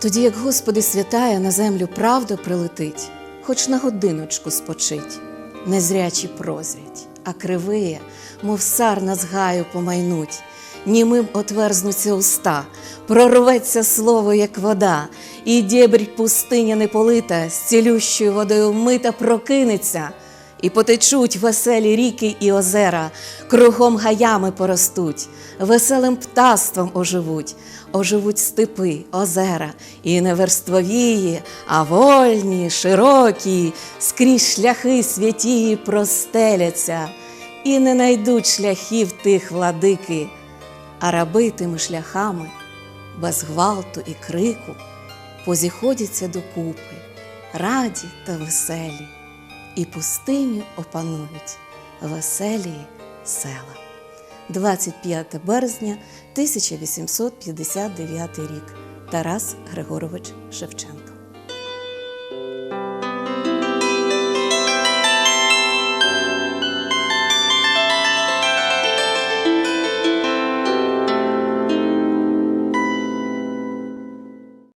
Тоді, як Господи святає, на землю правда прилетить, хоч на годиночку спочить, незрячі прозрять, а кривиє, мов сарна з гаю помайнуть, німим отверзнуться уста, прорветься слово, як вода, і дєбрь пустиня неполита, з цілющою водою вмита прокинеться, і потечуть веселі ріки і озера, кругом гаями поростуть, веселим птаством оживуть, оживуть степи, озера, і не верствовії, а вольні, широкі, скрізь шляхи святії простеляться, і не найдуть шляхів тих владики, а раби тими шляхами, без гвалту і крику, позіходяться докупи, раді та веселі і пустиню опанують веселі села. 25 березня 1859 рік Тарас Григорович Шевченко.